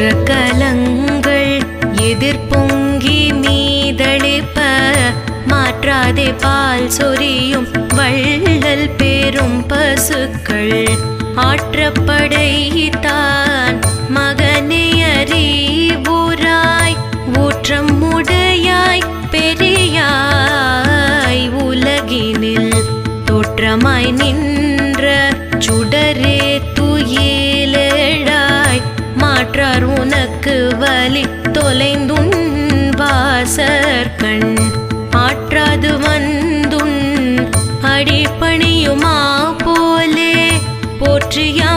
மற்ற கலங்கள் எதிர்பொங்கி மீதளிப்ப மாற்றாதே பால் சொரியும் வள்ளல் பெரும் பசுக்கள். ஆற்றப்படைத்தான் மகனே அறிவுராய் ஊற்றம் உடையாய் பெரியாய். உலகினில் தோற்றமாய் நின்ற சுடரே மாற்றார் உனக்கு வலி. தொலைந்துன் வாசர் கண். ஆற்றாது வந்துன் அடிப்பணியுமா போலே. போற்றியா